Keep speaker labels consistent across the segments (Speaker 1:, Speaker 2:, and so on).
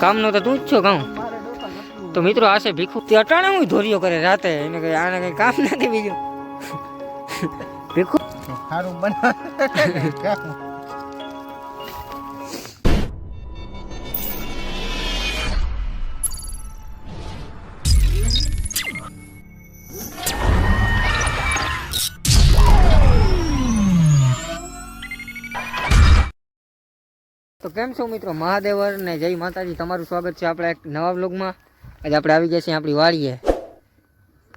Speaker 1: કામનો તો તું જ છો કહું તો મિત્રો આશે ભીખું ભીખુ. તે અટાણે હું ધોરીઓ કરે રાતે. એને કઈ આને કઈ કામ નથી બીજું. ભીખુ
Speaker 2: સારું બનાવ.
Speaker 1: તો કેમ છો મિત્રો? મહાદેવર ને જય માતાજી. તમારું સ્વાગત છે આપણા એક નવા બ્લોગમાં આજે આપણે આવી ગયા છીએ આપણી વાડીએ.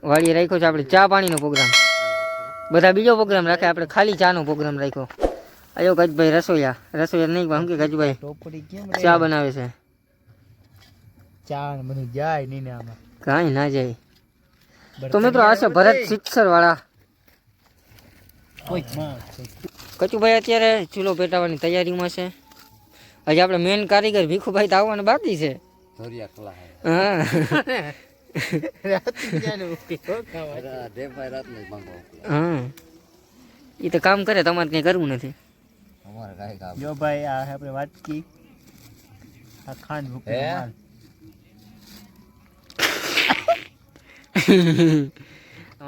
Speaker 1: વાડીએ રાખ્યો છે આપણે ચા પાણીનો પ્રોગ્રામ. બધા બીજો પ્રોગ્રામ રાખે આપણે ખાલી ચાનો પ્રોગ્રામ રાખ્યો. આયો ગજભાઈ રસોઈયા. રસોઈયા નહીં પણ કે ગજભાઈ ચા બનાવે છે.
Speaker 2: ચા બધું જાય નહીં આમાં.
Speaker 1: કાંઈ ના જાય. તો મિત્રો આ છે ભરત શિક્ષર વાળા કચુભાઈ અત્યારે ચૂલો પેટાવાની તૈયારીમાં છે. હજી આપણે મેન કારીગર ભીખુભાઈ તો આવવાનું બાકી છે. હા. હા. એ તો કામ કરે તમારે કઈ કરવું નથી.
Speaker 2: જો ભાઈ આ આપણે વાટકી આ ખાંડ મૂકી
Speaker 3: હે?
Speaker 2: માલ.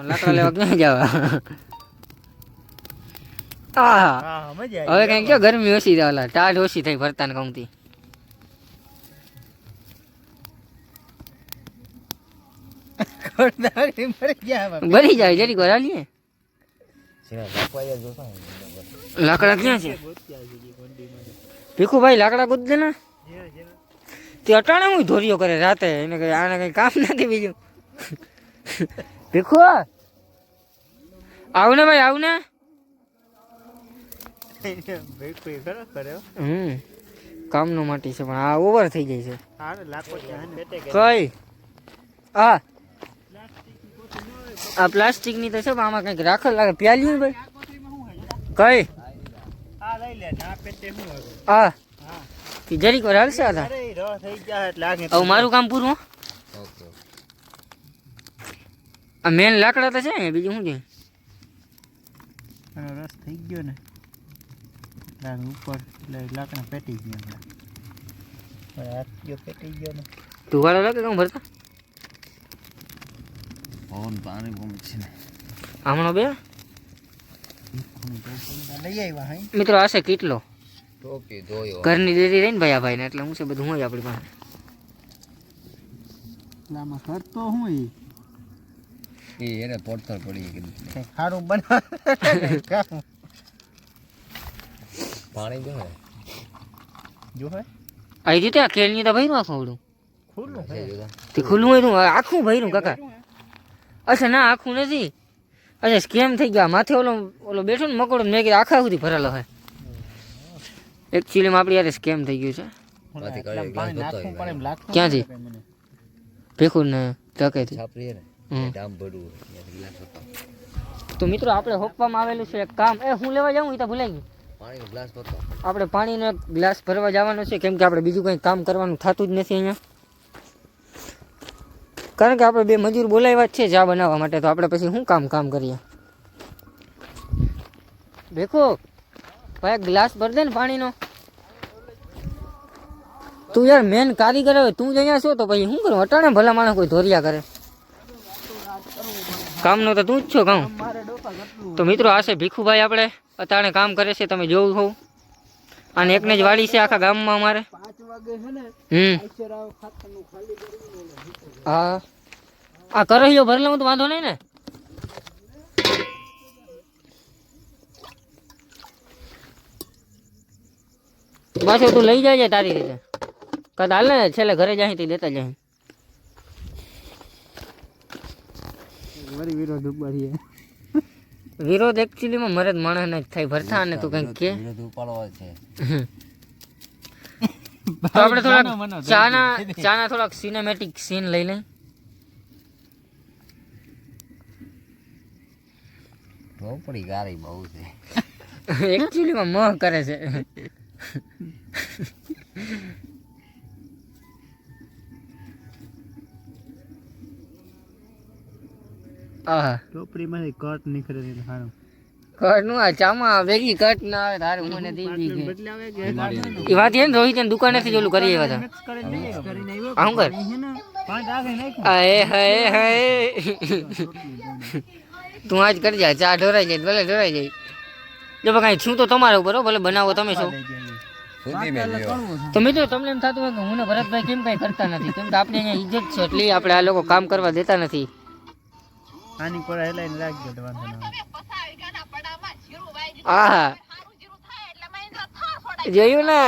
Speaker 1: લાકડા લેવા ક્યાં જવા આ હવે કઈ કયો ગરમી ઓછી થાય ઓલા ટાઢ ઓછી થઈ ભરતા ને કમતી. બળી જાય જરી ગોરા હાલીએ લાકડા ક્યાં છે? ભીખુભાઈ લાકડા કૂદ દે ને તે અટાણે હું ધોરીઓ કરે રાતે એને કઈ આને કઈ કામ નથી બીજું. ભીખુ? આવ ને ભાઈ આવું ને
Speaker 2: ભાઈ કોઈ ખરો કર્યો
Speaker 1: હમ કામનો માટી છે પણ આ ઓવર થઈ જાય છે. કઈ? આ. આ પ્લાસ્ટિકની તો છે પણ આમાં કંઈક રાખેલ લાગે પ્યાલી ભાઈ. કઈ?
Speaker 2: આ લઈ લે ને આ પેટે શું હવે?
Speaker 1: આ.
Speaker 2: હા.
Speaker 1: તી જરીક વાર હાલશે આ મારું કામ પૂરું હો. આ મેન લાકડા તો છે ને બીજું શું છે?
Speaker 2: રસ થઈ ગયો ને. લાગે ઉપર એટલે લાકડા પેટી ગયા હમણાં. હાથ ગયો પેટી ગયો ને
Speaker 1: તું વાળો લાગે કામ ભરતા હમણાં બે?
Speaker 2: લઈ આવ્યા
Speaker 1: મિત્રો આશે કેટલો.
Speaker 3: ટોપી ધોયો
Speaker 1: ઘરની દેરી રહી ને ભાઈ આ ભાઈ ને એટલે હું છે બધું હોય આપણી પાસે.
Speaker 2: એટલે આમાં કરતો હું ઈ
Speaker 3: એ એને પડતર પડી
Speaker 2: ગયું. સારું બનાવ?
Speaker 3: પાણી જો હે.
Speaker 2: જો હે?
Speaker 1: આ રીતે આ કેળની તો ભર્યું આખું આવડું.
Speaker 2: ખુલ્લું
Speaker 1: તે ખુલ્લું હોય તું આખું ભર્યું કાકા. અચ્છા ના આખું નથી. અચ્છા સ્કેમ થઈ ગયા? માથે ઓલો ઓલો બેઠો ને મકોડો મેં કીધું આખા સુધી ભરેલો હોય એકચ્યુઅલીમાં આપણી યાર સ્કેમ થઈ ગયું છે? ક્યાંથી? ભેખું ને
Speaker 3: હે બતાવો
Speaker 1: તો મિત્રો આપણે હોપવામાં આવેલું છે એક કામ. એ હું લેવા જાઉં? એ તો ભૂલાઈ ગયું. આપણે પાણીનો એક ગ્લાસ ભરવા જવાનો છે, કેમ કે આપણે બીજું કંઈ કામ કરવાનું થતું જ નથી અહીંયા. કારણ કે આપણે બે મજૂર બોલાવ્યા જ છે ચા બનાવવા માટે, તો આપણે પછી શું કામ કામ કરીએ? દેખો ભાઈ ગ્લાસ ભર દે ને પાણીનો. તું યાર મેન કારીગર હવે, તું જ અહીંયા છો તો પછી શું કરું? અટાણે ભલા માણસ કોઈ ધોરિયા કરે. કામનો તો તું જ છો કામ તો મિત્રો આ છે ભીખુભાઈ આપણે. અત્યારે કામ કરે છે તમે જોવું હોવ અને એકને જ વાડી છે આખા ગામમાં અમારે. હમ. હા. આ કરહીઓ ભરી લઉં તો વાંધો નહીં ને? પાછો તું લઈ જાય તારી રીતે. કદાચ હાલ ને છેલ્લે ઘરે જાય તે લેતા જાય.
Speaker 2: વળી વિરોધ ઉપાડીએ.
Speaker 1: વિરોધ એકચ્યુઅલીમાં મરદ માણસને જ થાય ભરતા અને તું કંઈક કે.
Speaker 3: વિરોધ ઉપાડવા છે.
Speaker 1: તો આપણે થોડાક ચાના ચાના થોડાક સિનેમેટિક સીન લઈ લઈ
Speaker 3: ટોપડી ગારી બહુ છે.
Speaker 1: એકચ્યુઅલીમાં મોહ કરે છે. આહા.
Speaker 2: ટોપરીમાંથી કટ નીકળે ને સારું
Speaker 1: કટનું આ ચામાં ભેગી કટ ના આવે તારે મને દીધી
Speaker 2: દી કે
Speaker 1: એ વાત છે ને રોહિત દુકાનેથી જ ઓલું કરી આવ્યા હતા આવું કર?
Speaker 2: હે
Speaker 1: હાય હાય તું આજ કરી જા ચા ઢોરાઈ જાય ભલે ઢોરાઈ જાય. જો કાંઈ છું તો તમારા ઉપર ભલે બનાવો તમે છો.
Speaker 3: તમે
Speaker 1: તો તમને એમ થતું હોય કે હું ને ભરતભાઈ કેમ કઈ કરતા નથી? કેમ કે આપણે અહીંયા ઇજ્જત છે એટલે આપણે આ લોકો કામ કરવા દેતા નથી.
Speaker 2: આની પર હેલાઈને રાખજો તો વાંધો ના આવે.
Speaker 1: આહા જોયું ને?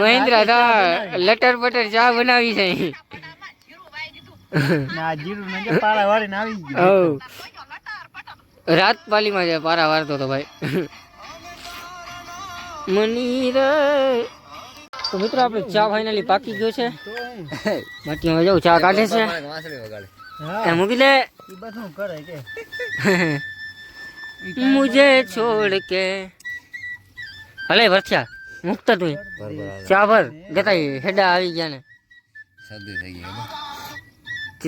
Speaker 1: મહેન્દ્ર તો લટર પટર ચા બનાવી છે. રાત પાલીમાં છે પારા વારતો તો ભાઈ. મની રે. તો મિત્રો આપણે ચા ફાઇનલી પાકી ગયો છે. બાકી હવે જવું ચા કાઢે છે.
Speaker 3: વાંસળી વગાડે
Speaker 2: હા.
Speaker 1: એ મૂકી દે
Speaker 2: ઈ બધું કરે કે.
Speaker 1: મુझे છોડ કે. હલે વરછા મુક્ત તું
Speaker 3: ચાવર
Speaker 1: ચા હેડા આવી ગયા ને.
Speaker 3: શરદી થઈ ગઈ?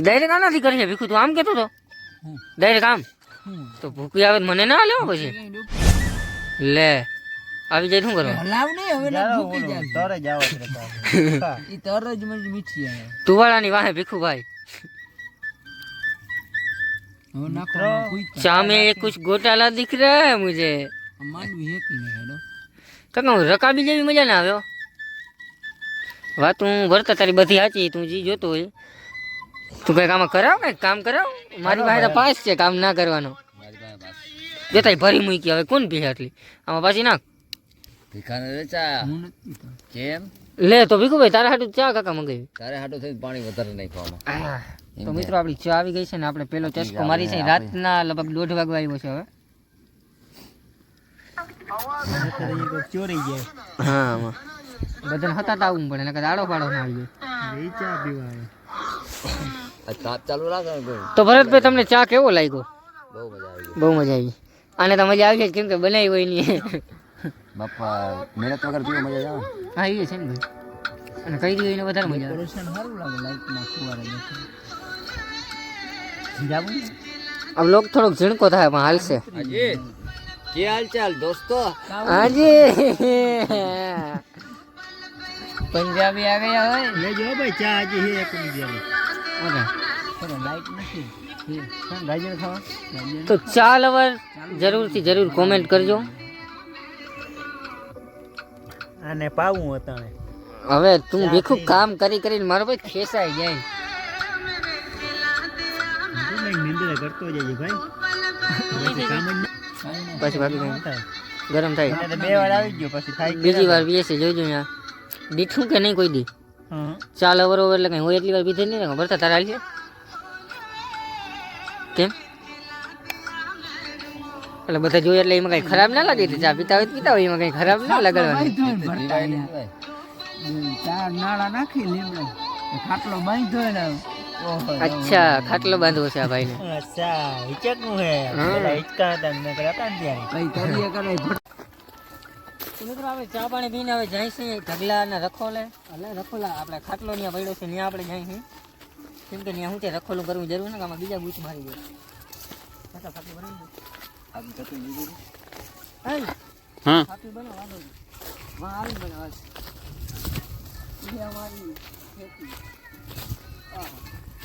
Speaker 1: ડાયરેક્ટ આનાથી કરી છે ભીખું તું આમ કેતો તો? ડાયરેક્ટ આમ? તો ભૂખી આવે મને ના લેવો પછી? લે આવી જાય શું કરો
Speaker 2: તરે જાઓ છે તારે.
Speaker 1: તુવાળાની વાહે ભીખુભાઈ.
Speaker 2: મિત્રો
Speaker 1: चाह में ये कुछ घोटाला दिख रहा है मुझे કાકા હું રકાબી જેવી મજા ના આવ્યો વાત હું વર્તા તારી બધી સાચી તું જી જોતો હોય તું કઈક આમાં કરાવ ને કામ કરાવ મારી પાસે તો પાસ છે કામ ના કરવાનો
Speaker 3: મારી પાસે પાસ
Speaker 1: જતાય ભરી મૂકી હવે કોણ પીએ આટલી આમાં પાછી નાખ
Speaker 3: ભીખાને રે ચા કેમ
Speaker 1: લે તો ભીખુભાઈ તારા હાટું ચા કાકા મંગાવી
Speaker 3: તારે હાટું થઈને પાણી વધારે નાખવામાં
Speaker 1: આહ, તો મિત્રો આપણી ચા આવી ગઈ છે ને આપણે પેલો ચસ્કો મારી છે રાતના લગભગ દોઢ વાગવા આવ્યો છે હવે.
Speaker 2: ચોરી જાય
Speaker 1: હા બધાને હતા આવું પડે નકર આડો પાડો ના આવી જાય.
Speaker 2: ચા પીવા આવે
Speaker 3: આ તાપ ચાલુ રાખો ને કોઈ?
Speaker 1: તો ભરતભાઈ તમને ચા કેવો લાગ્યો?
Speaker 3: બહુ મજા આવી
Speaker 1: બહુ મજા આવી. આને તો મજા આવી જ કેમ કે બનાવી હોય નહીં
Speaker 3: બાપા મહેનત વગર પીવો મજા આવે?
Speaker 1: હા એ છે ને ભાઈ. અને કઈ ગયું એને વધારે મજા આવે.
Speaker 2: સારું લાગે લાઈફમાં ફુવારા બેઠા જીરાવું ને?
Speaker 1: આ લોક થોડોક ઝીણકો થાય પણ હાલશે
Speaker 3: કે હાલ ચાલ દોસ્તો?
Speaker 1: હાજી. પંજાબી આ ગયા હોય?
Speaker 2: ભાઈ ચા હાજી હે એક બીજાની
Speaker 1: ઓકે. તો ચા લવર જરૂરથી જરૂર કોમેન્ટ કરજો.
Speaker 2: અને પાવું હતા
Speaker 1: હવે તું ભીખું કામ કરી કરીને મારો ભાઈ ખેસાઈ જાય.
Speaker 2: તું નહીં કરતો જજે ભાઈ. કામ જ
Speaker 1: પછી ભાભી ગરમ થાય.
Speaker 2: બે વાર આવી ગયો પછી થાય
Speaker 1: બીજી વાર પીએસી જોજો યા દીઠું કે નહીં કોઈ દી?
Speaker 2: ચાલ
Speaker 1: ચા ઓવર એટલે કઈ હોય એટલી વાર પીધે નહીં ને ભરતા તારા હાલ કેમ? એટલે બધા જોઈએ એટલે એમાં કઈ ખરાબ ના લાગે? ચા પીતા હોય તો પીતા હોય એમાં કઈ ખરાબ ના
Speaker 3: લાગવાનું
Speaker 2: ચાર નાળા નાખી લીમડો ખાટલો બાંધ્યો ને ઓહો
Speaker 1: અચ્છા ખાટલો બાંધવો છે આ ભાઈને.
Speaker 2: અચ્છા હિચકનું હે.
Speaker 1: હા.
Speaker 2: પેલા હિચકા હતા મેં પેલા હતા ત્યાં કઈ કરીએ કરે
Speaker 1: મિત્રો આપણે ચા પાણી પીને હવે જાય છે ઢગલા ને રખોલે. એટલે રખોલા આપણે ખાટલો ત્યાં પડ્યો છે ત્યાં આપણે જાય છે. કેમ કે ત્યાં હું છે રખોલું કરવું જરૂર ને કે આમાં બીજા બૂચ મારી જાય ખાટલું બનાવી દો. હાલ.
Speaker 2: હા.
Speaker 1: ખાટલું બનાવો, વાંધો નહીં. વાં આવી બનાવો, અમારી ખેતી.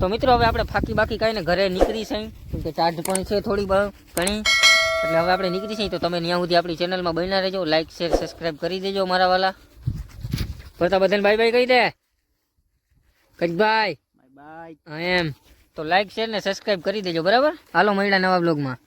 Speaker 1: તો મિત્રો હવે આપણે ફાકી બાકી કાંઈને ઘરે નીકળી છે. કે ચાર્જ પણ છે થોડી ઘણી. એટલે હવે આપણે નીકળી છીએ. તો તમે ત્યાં સુધી આપણી ચેનલમાં બન્યા રહેજો. લાઇક શેર સબસ્ક્રાઈબ કરી દેજો મારા વાલા. ભરતા બધાને બાય બાય કહી દે. કચભાઈ બાય એમ. તો લાઇક શેર ને સબસ્ક્રાઈબ કરી દેજો. બરાબર? હાલો મહિલા નવા બ્લોગમાં